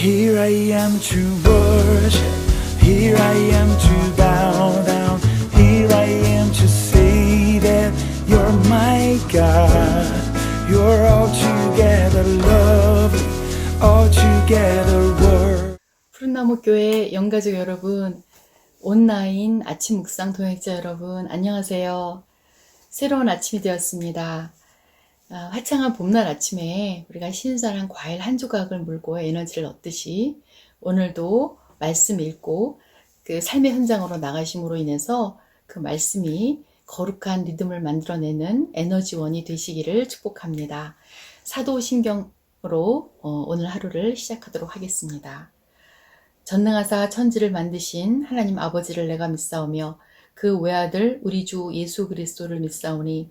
Here I am to worship. Here I am to bow down. Here I am to say that you're my God. You're altogether lovely, altogether worthy. 푸른나무 교회 영가족 여러분, 온라인 아침 묵상 동역자 여러분, 안녕하세요. 새로운 아침이 되었습니다. 아, 화창한 봄날 아침에 우리가 신선한 과일 한 조각을 물고 에너지를 얻듯이 오늘도 말씀 읽고 그 삶의 현장으로 나가심으로 인해서 그 말씀이 거룩한 리듬을 만들어내는 에너지원이 되시기를 축복합니다. 사도신경으로 어, 오늘 하루를 시작하도록 하겠습니다. 전능하사 천지를 만드신 하나님 아버지를 내가 믿사오며 그 외아들 우리 주 예수 그리스도를 믿사오니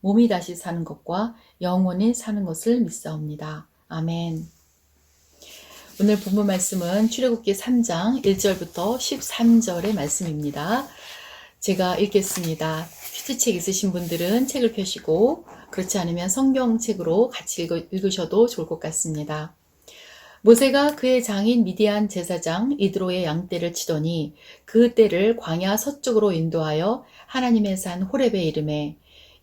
몸이 다시 사는 것과 영원히 사는 것을 믿사옵니다. 아멘. 오늘 본문 말씀은 출애굽기 3장 1절부터 13절의 말씀입니다. 제가 읽겠습니다. 퀴즈책 있으신 분들은 책을 펴시고 그렇지 않으면 성경책으로 같이 읽으, 읽으 셔도 좋을 것 같습니다. 모세가 그의 장인 미디안 제사장 이드로의 양떼를 치더니 그 떼를 광야 서쪽으로 인도하여 하나님의 산 호렙에 이름에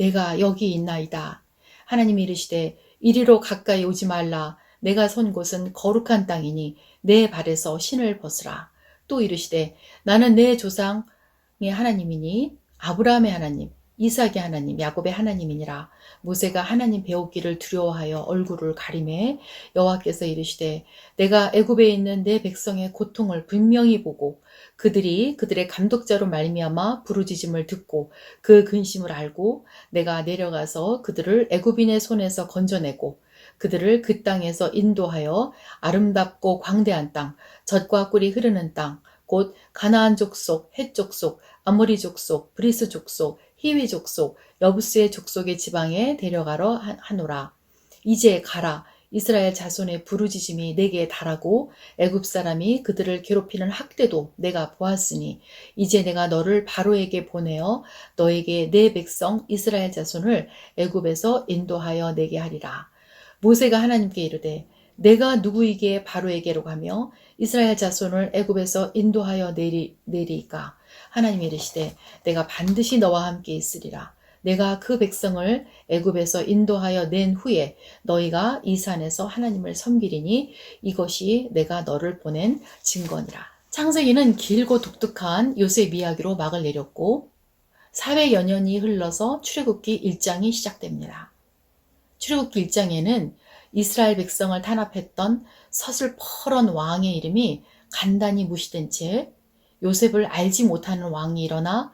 내가 여기 있나이다. 하나님이 이르시되 이리로 가까이 오지 말라. 내가 선 곳은 거룩한 땅이니 내 발에서 신을 벗으라. 또 이르시되 나는 내 조상의 하나님이니 아브라함의 하나님, 이삭의 하나님, 야곱의 하나님이니라. 모세가 하나님 배우기를 두려워하여 얼굴을 가리매 여호와께서 이르시되 내가 애굽에 있는 내 백성의 고통을 분명히 보고 그들이 그들의 감독자로 말미암아 부르짖음을 듣고 그 근심을 알고 내가 내려가서 그들을 애굽인의 손에서 건져내고 그들을 그 땅에서 인도하여 아름답고 광대한 땅, 젖과 꿀이 흐르는 땅, 곧 가나안 족속, 헷 족속, 아모리 족속, 브리스 족속, 히위 족속, 여부스의 족속의 지방에 데려가러 하노라. 이제 가라. 이스라엘 자손의 부르짖음이 내게 달하고 애굽 사람이 그들을 괴롭히는 학대도 내가 보았으니 이제 내가 너를 바로에게 보내어 너에게 내 백성 이스라엘 자손을 애굽에서 인도하여 내게 하리라. 모세가 하나님께 이르되 내가 누구에게 바로에게로 가며 이스라엘 자손을 애굽에서 인도하여 내리, 내리까 하나님이 이르시되 내가 반드시 너와 함께 있으리라. 내가 그 백성을 애굽에서 인도하여 낸 후에 너희가 이 산에서 하나님을 섬기리니 이것이 내가 너를 보낸 증거니라. 창세기는 길고 독특한 요셉 이야기로 막을 내렸고 400여 년이 흘러서 출애굽기 1장이 시작됩니다. 출애굽기 1장에는 이스라엘 백성을 탄압했던 서슬퍼런 왕의 이름이 간단히 무시된 채 요셉을 알지 못하는 왕이 일어나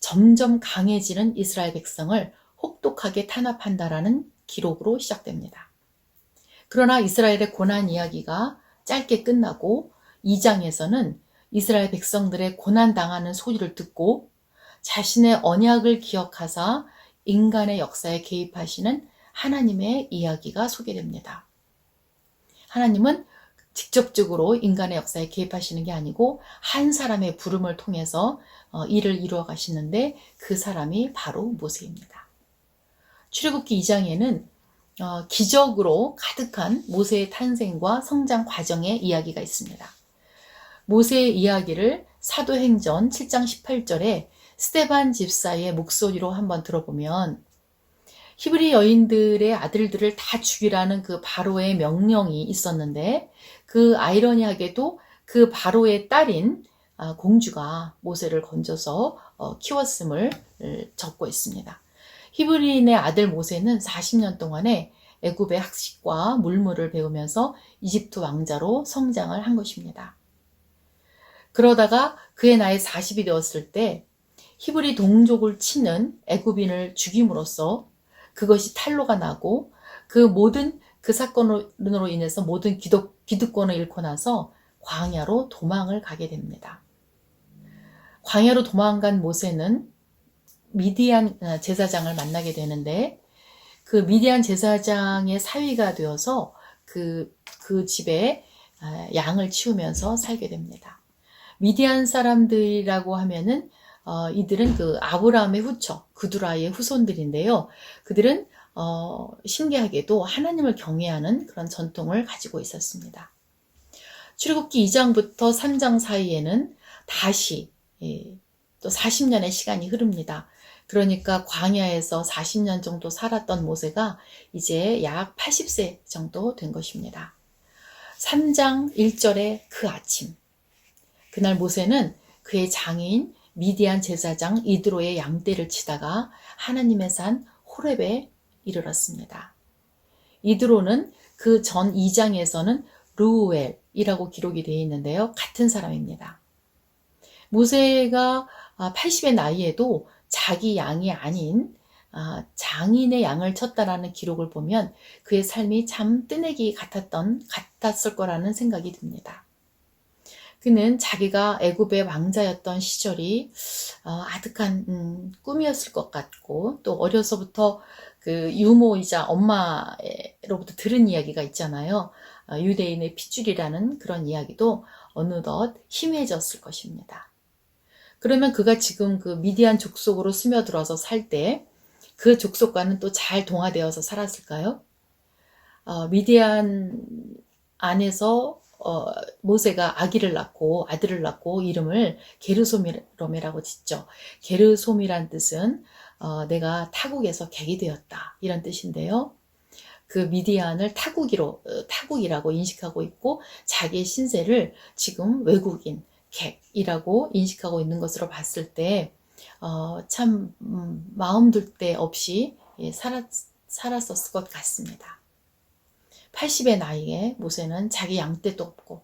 점점 강해지는 이스라엘 백성을 혹독하게 탄압한다라는 기록으로 시작됩니다. 그러나 이스라엘의 고난 이야기가 짧게 끝나고 2장에서는 이스라엘 백성들의 고난 당하는 소리를 듣고 자신의 언약을 기억하사 인간의 역사에 개입하시는 하나님의 이야기가 소개됩니다. 하나님은 직접적으로 인간의 역사에 개입하시는 게 아니고 한 사람의 부름을 통해서 어, 일을 이루어 가시는데 그 사람이 바로 모세입니다. 출애굽기 2장에는 어, 기적으로 가득한 모세의 탄생과 성장 과정의 이야기가 있습니다. 모세의 이야기를 사도행전 7장 18절에 스테반 집사의 목소리로 한번 들어보면 히브리 여인들의 아들들을 다 죽이라는 그 바로의 명령이 있었는데 그 아이러니하게도 그 바로의 딸인 아, 공주가 모세를 건져서 어, 키웠음을 을, 적고 있습니다. 히브리인의 아들 모세는 40년 동안에 애굽의 학식과 물물을 배우면서 이집트 왕자로 성장을 한 것입니다. 그러다가 그의 나이 40이 되었을 때 히브리 동족을 치는 애굽인을 죽임으로써 그것이 탄로가 나고 그 모든 그 사건으로 인해서 모든 기독, 기득권을 잃고 나서 광야로 도망을 가게 됩니다. 광야로 도망간 모세는 미디안 아, 제사장을 만나게 되는데 그 미디안 제사장의 사위가 되어서 그, 그 집에 아, 양을 치우면서 살게 됩니다. 미디안 사람들이라고 하면은 어, 이들은 그 아브라함의 후처, 그두라의 후손들인데요. 그들은 어, 신기하게도 하나님을 경외하는 그런 전통을 가지고 있었습니다. 출애굽기 2장부터 3장 사이에는 다시 예, 또 40년의 시간이 흐릅니다. 그러니까 광야에서 40년 정도 살았던 모세가 이제 약 80세 정도 된 것입니다. 3장 1절의 그 아침. 그날 모세는 그의 장인 미디안 제사장 이드로의 양떼를 치다가 하나님의 산 호렙에 이르렀습니다. 이드로는 그 전 2장에서는 루우엘이라고 기록이 되어 있는데요. 같은 사람입니다. 모세가 80의 나이에도 자기 양이 아닌 아, 장인의 양을 쳤다라는 기록을 보면 그의 삶이 참 뜨내기 같았던 같았을 거라는 생각이 듭니다. 그는 자기가 애굽의 왕자였던 시절이 어, 아득한 음, 꿈이었을 것 같고 또 어려서부터 그 유모이자 엄마로부터 들은 이야기가 있잖아요. 어, 유대인의 핏줄이라는 그런 이야기도 어느덧 희미해졌을 것입니다. 그러면 그가 지금 그 미디안 족속으로 스며들어서 살 때 그 족속과는 또 잘 동화되어서 살았을까요? 어, 미디안 안에서 어, 모세가 아기를 낳고 아들을 낳고 이름을 게르소미라고 짓죠. 게르소미란 뜻은 어, 내가 타국에서 객이 되었다 이런 뜻인데요. 그 미디안을 타국이로 어, 타국이라고 인식하고 있고 자기의 신세를 지금 외국인 객이라고 인식하고 있는 것으로 봤을 때, 어, 참, 음, 마음 둘 데 없이 예, 살았, 살았었을 것 같습니다. 80의 나이에 모세는 자기 양떼도 없고,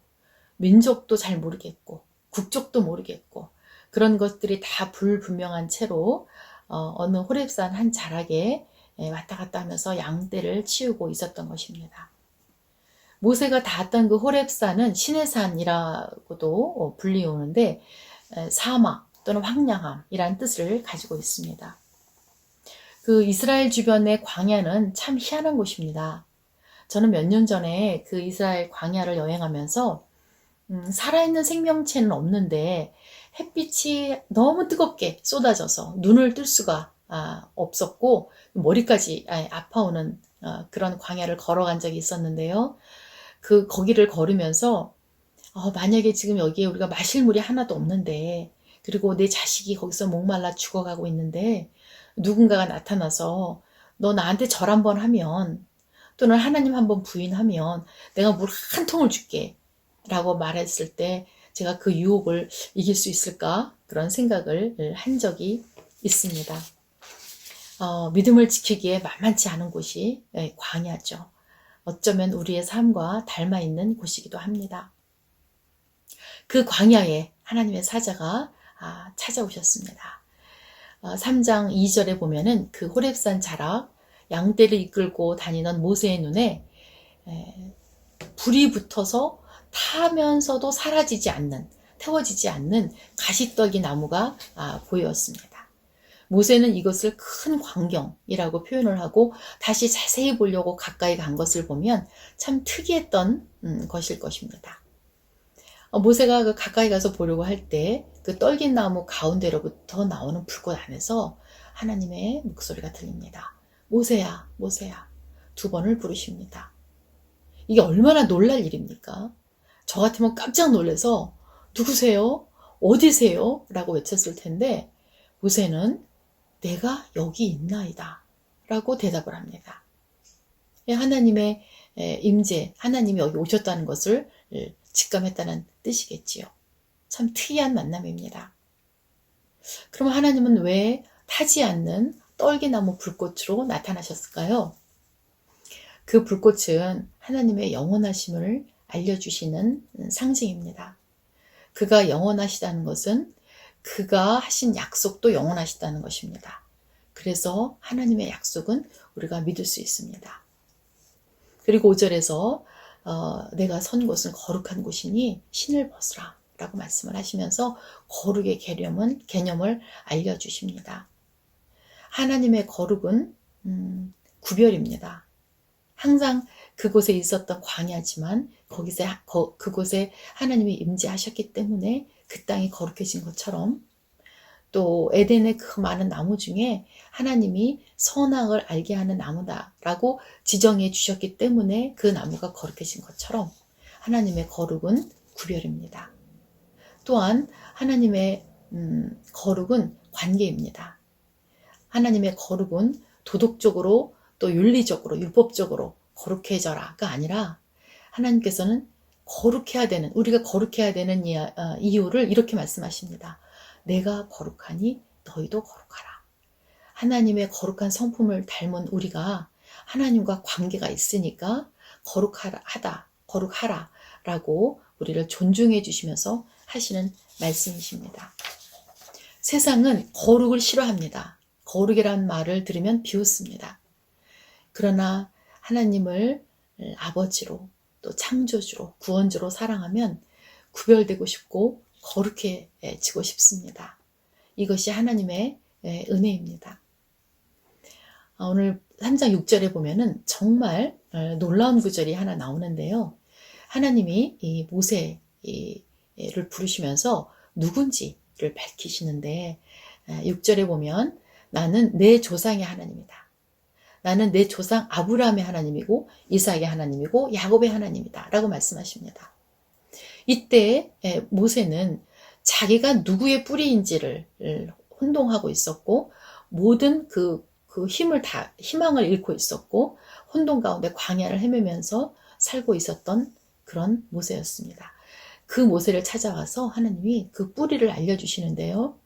민족도 잘 모르겠고, 국적도 모르겠고, 그런 것들이 다 불분명한 채로, 어, 어느 호랩산 한 자락에 예, 왔다 갔다 하면서 양떼를 치우고 있었던 것입니다. 모세가 닿았던 그 호랩산은 신의 산이라고도 어, 불리우는데 사막 또는 황량함이라는 뜻을 가지고 있습니다. 그 이스라엘 주변의 광야는 참 희한한 곳입니다. 저는 몇 년 전에 그 이스라엘 광야를 여행하면서 음, 살아있는 생명체는 없는데 햇빛이 너무 뜨겁게 쏟아져서 눈을 뜰 수가 아, 없었고 머리까지 아, 아파오는 어, 그런 광야를 걸어간 적이 있었는데요. 그 거기를 걸으면서 어, 만약에 지금 여기에 우리가 마실 물이 하나도 없는데 그리고 내 자식이 거기서 목말라 죽어가고 있는데 누군가가 나타나서 너 나한테 절 한번 하면 또는 하나님 한번 부인하면 내가 물 한 통을 줄게 라고 말했을 때 제가 그 유혹을 이길 수 있을까 그런 생각을 한 적이 있습니다. 어, 믿음을 지키기에 만만치 않은 곳이 예, 광야죠. 어쩌면 우리의 삶과 닮아 있는 곳이기도 합니다. 그 광야에 하나님의 사자가 아, 찾아오셨습니다. 3장 어, 2절에 보면은 그 호랩산 자락 양떼를 이끌고 다니던 모세의 눈에 불이 붙어서 타면서도 사라지지 않는 태워지지 않는 가시떡이 나무가 아, 보였습니다. 모세는 이것을 큰 광경이라고 표현을 하고 다시 자세히 보려고 가까이 간 것을 보면 참 특이했던 음, 것일 것입니다. 어, 모세가 그 가까이 가서 보려고 할 때 그 떨긴 나무 가운데로부터 나오는 불꽃 안에서 하나님의 목소리가 들립니다. 모세야, 모세야. 두 번을 부르십니다. 이게 얼마나 놀랄 일입니까? 저 같으면 깜짝 놀래서 누구세요? 어디세요? 라고 외쳤을 텐데 모세는 내가 여기 있나이다. 라고 대답을 합니다. 예, 하나님의 임재, 하나님이 여기 오셨다는 것을 직감했다는 뜻이겠지요. 참 특이한 만남입니다. 그럼 하나님은 왜 타지 않는 떨기나무 불꽃으로 나타나셨을까요? 그 불꽃은 하나님의 영원하심을 알려주시는 상징입니다. 그가 영원하시다는 것은 그가 하신 약속도 영원하시다는 것입니다. 그래서 하나님의 약속은 우리가 믿을 수 있습니다. 그리고 5절에서 어, 내가 선 곳은 거룩한 곳이니 신을 벗으라 라고 말씀을 하시면서 거룩의 개념은, 개념을 알려주십니다. 하나님의 거룩은 음, 구별입니다. 항상 그곳에 있었던 광야지만 거기서 거, 그곳에 하나님이 임재하셨기 때문에 그 땅이 거룩해진 것처럼 또 에덴의 그 많은 나무 중에 하나님이 선악을 알게 하는 나무다라고 지정해 주셨기 때문에 그 나무가 거룩해진 것처럼 하나님의 거룩은 구별입니다. 또한 하나님의 음, 거룩은 관계입니다. 하나님의 거룩은 도덕적으로 또 윤리적으로 율법적으로 거룩해져라가 아니라 하나님께서는 거룩해야 되는 우리가 거룩해야 되는 어, 이유를 이렇게 말씀하십니다. 내가 거룩하니 너희도 거룩하라. 하나님의 거룩한 성품을 닮은 우리가 하나님과 관계가 있으니까 거룩하다, 거룩하라 라고 우리를 존중해 주시면서 하시는 말씀이십니다. 세상은 거룩을 싫어합니다. 거룩이라는 말을 들으면 비웃습니다. 그러나 하나님을 아버지로 또 창조주로 구원주로 사랑하면 구별되고 싶고 거룩해지고 싶습니다. 이것이 하나님의 은혜입니다. 아, 오늘 3장 6절에 보면은 정말 어, 놀라운 구절이 하나 나오는데요. 하나님이 이 모세를 부르시면서 누군지를 밝히시는데 6절에 보면 나는 내 조상의 하나님이다. 나는 내 조상 아브라함의 하나님이고 이삭의 하나님이고 야곱의 하나님이다. 라고 말씀하십니다. 이때 모세는 자기가 누구의 뿌리인지를 혼동하고 있었고 모든 그, 그 힘을 다 희망을 잃고 있었고 혼돈 가운데 광야를 헤매면서 살고 있었던 그런 모세였습니다. 그 모세를 찾아와서 하나님이 그 뿌리를 알려주시는데요.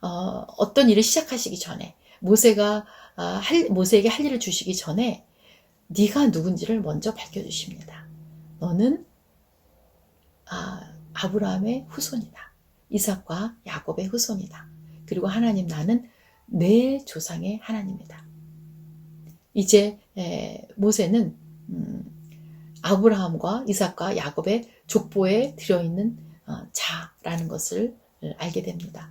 어, 어떤 일을 시작하시기 전에 모세가 아, 할, 모세에게 할 일을 주시기 전에 네가 누군지를 먼저 밝혀주십니다. 너는 아, 아브라함의 후손이다. 이삭과 야곱의 후손이다. 그리고 하나님 나는 내 조상의 하나님이다. 이제 에, 모세는 음, 아브라함과 이삭과 야곱의 족보에 들어있는 어, 자라는 것을 알게 됩니다.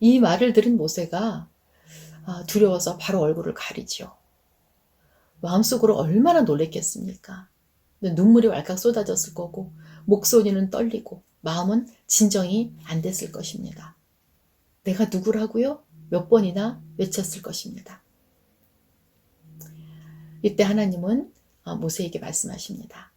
이 말을 들은 모세가 아, 두려워서 바로 얼굴을 가리지요. 마음속으로 얼마나 놀랬겠습니까? 눈물이 왈칵 쏟아졌을 거고 목소리는 떨리고 마음은 진정이 안 됐을 것입니다. 내가 누구라고요? 몇 번이나 외쳤을 것입니다. 이때 하나님은 아, 모세에게 말씀하십니다.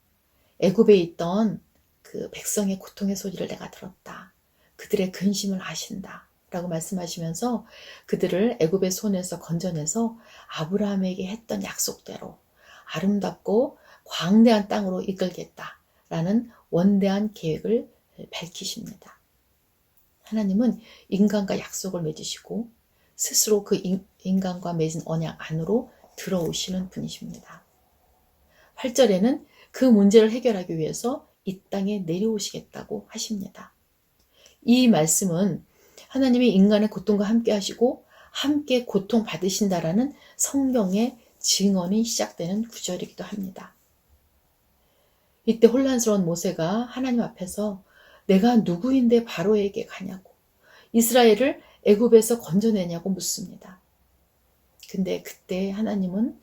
애굽에 있던 그 백성의 고통의 소리를 내가 들었다. 그들의 근심을 아신다. 라고 말씀하시면서 그들을 애굽의 손에서 건져내서 아브라함에게 했던 약속대로 아름답고 광대한 땅으로 이끌겠다라는 원대한 계획을 밝히십니다. 하나님은 인간과 약속을 맺으시고 스스로 그 인간과 맺은 언약 안으로 들어오시는 분이십니다. 8절에는 그 문제를 해결하기 위해서 이 땅에 내려오시겠다고 하십니다. 이 말씀은 하나님이 인간의 고통과 함께 하시고 함께 고통 받으신다라는 성경의 증언이 시작되는 구절이기도 합니다. 이때 혼란스러운 모세가 하나님 앞에서 내가 누구인데 바로에게 가냐고 이스라엘을 애굽에서 건져내냐고 묻습니다. 근데 그때 하나님은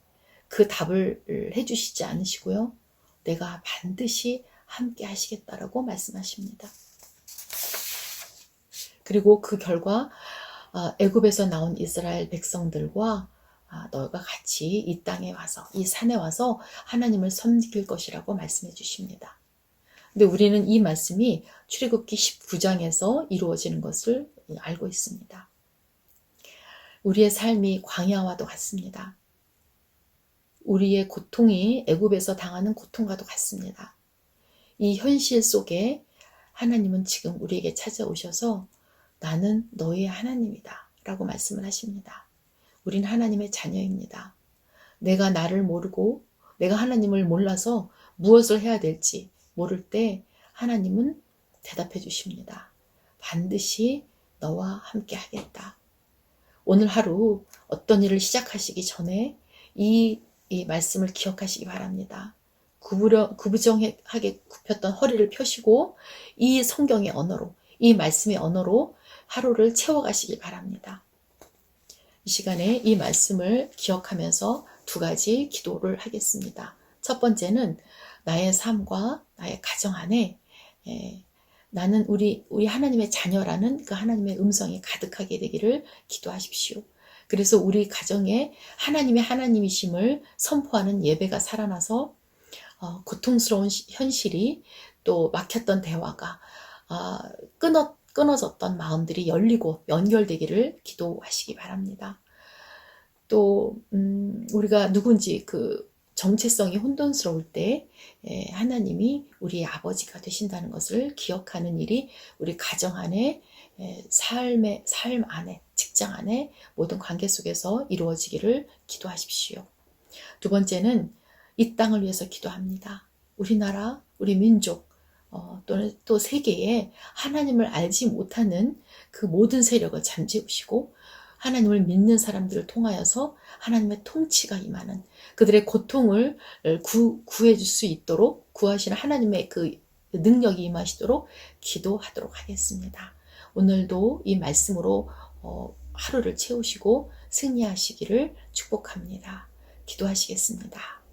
그 답을 해주시지 않으시고요. 내가 반드시 함께 하시겠다라고 말씀하십니다. 그리고 그 결과 아, 애굽에서 나온 이스라엘 백성들과 아, 너가 같이 이 땅에 와서 이 산에 와서 하나님을 섬길 것이라고 말씀해 주십니다. 근데 우리는 이 말씀이 출애굽기 19장에서 이루어지는 것을 알고 있습니다. 우리의 삶이 광야와도 같습니다. 우리의 고통이 애굽에서 당하는 고통과도 같습니다. 이 현실 속에 하나님은 지금 우리에게 찾아오셔서 나는 너의 하나님이다. 라고 말씀을 하십니다. 우린 하나님의 자녀입니다. 내가 나를 모르고 내가 하나님을 몰라서 무엇을 해야 될지 모를 때 하나님은 대답해 주십니다. 반드시 너와 함께 하겠다. 오늘 하루 어떤 일을 시작하시기 전에 이, 이 말씀을 기억하시기 바랍니다. 구부려, 구부정하게 굽혔던 허리를 펴시고 이 성경의 언어로, 이 말씀의 언어로 하루를 채워가시기 바랍니다. 이 시간에 이 말씀을 기억하면서 두 가지 기도를 하겠습니다. 첫 번째는 나의 삶과 나의 가정 안에 에, 나는 우리 우리 하나님의 자녀라는 그 하나님의 음성이 가득하게 되기를 기도하십시오. 그래서 우리 가정에 하나님의 하나님이심을 선포하는 예배가 살아나서 어, 고통스러운 시- 현실이 또 막혔던 대화가 아, 끊어 끊어졌던 마음들이 열리고 연결되기를 기도하시기 바랍니다. 또 음, 우리가 누군지 그 정체성이 혼돈스러울 때 예, 하나님이 우리의 아버지가 되신다는 것을 기억하는 일이 우리 가정 안에 예, 삶의 삶 안에 직장 안에 모든 관계 속에서 이루어지기를 기도하십시오. 두 번째는 이 땅을 위해서 기도합니다. 우리나라, 우리 민족, 어, 또는 또 세계에 하나님을 알지 못하는 그 모든 세력을 잠재우시고 하나님을 믿는 사람들을 통하여서 하나님의 통치가 임하는 그들의 고통을 구, 구해줄 수 있도록 구하시는 하나님의 그 능력이 임하시도록 기도하도록 하겠습니다. 오늘도 이 말씀으로 어, 하루를 채우시고 승리하시기를 축복합니다. 기도하시겠습니다.